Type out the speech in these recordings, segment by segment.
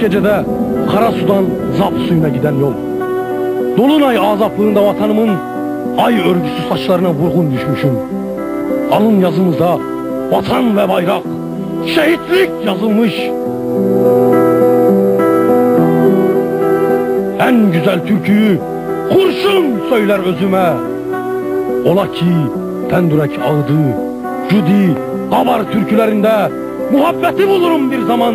Karanlık gecede kara sudan zap suyuna giden yol. Dolunay azaplığında vatanımın ay örgüsü saçlarına vurgun düşmüşüm. Alın yazımızda vatan ve bayrak, şehitlik yazılmış. En güzel türküyü kurşun söyler özüme. Ola ki Tendürek ağdı, Cudi, Kabar türkülerinde muhabbeti bulurum bir zaman.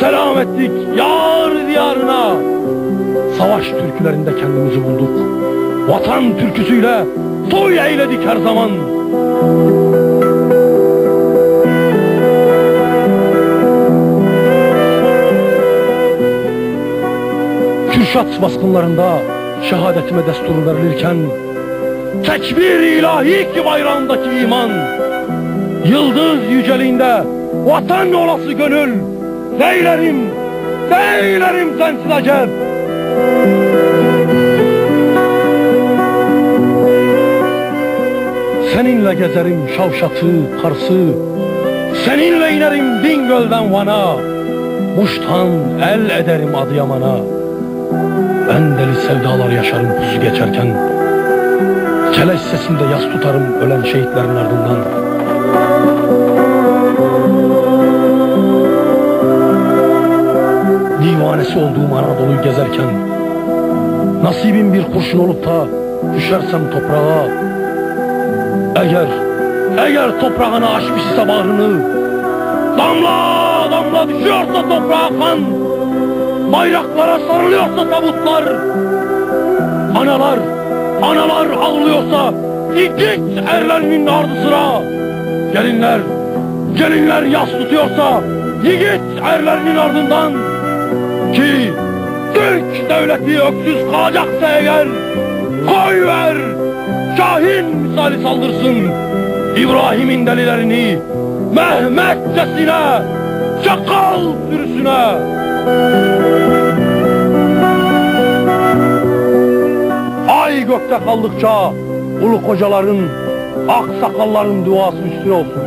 selam ettik yar diyarına. Savaş türkülerinde kendimizi bulduk. Vatan türküsüyle toy eyledik her zaman. Kürşat baskınlarında şehadetime destur verilirken Tekbir ilahi ki bayrağındaki iman Yıldız yüceliğinde vatan olası gönül Beylerim, beylerim sensiz acep Seninle gezerim Şavşat'ı, Kars'ı Seninle inerim Bingöl'den Van'a. Muş'tan el ederim Adıyaman'a. Ben deli sevdalar yaşarım kuzu geçerken. Keleş sesinde yas tutarım ölen şehitlerin ardından Divanesi olduğum Anadolu'yu gezerken Nasibim bir kurşun olup da düşersem toprağa Eğer, eğer toprağına açmış ise bağrını Damla damla düşüyorsa toprağa kan Bayraklara sarılıyorsa tabutlar Analar, analar ağlıyorsa Git erlerinin ardı sıra Gelinler, gelinler yas tutuyorsa Yiğit erlerinin ardından Ki Türk devleti öksüz kalacaksa eğer Koy ver Şahin misali saldırsın İbrahim'in delilerini Mehmetçesine Çakal sürüsüne Ay gökte kaldıkça ulu kocaların, ak sakalların duası üstüne olsun.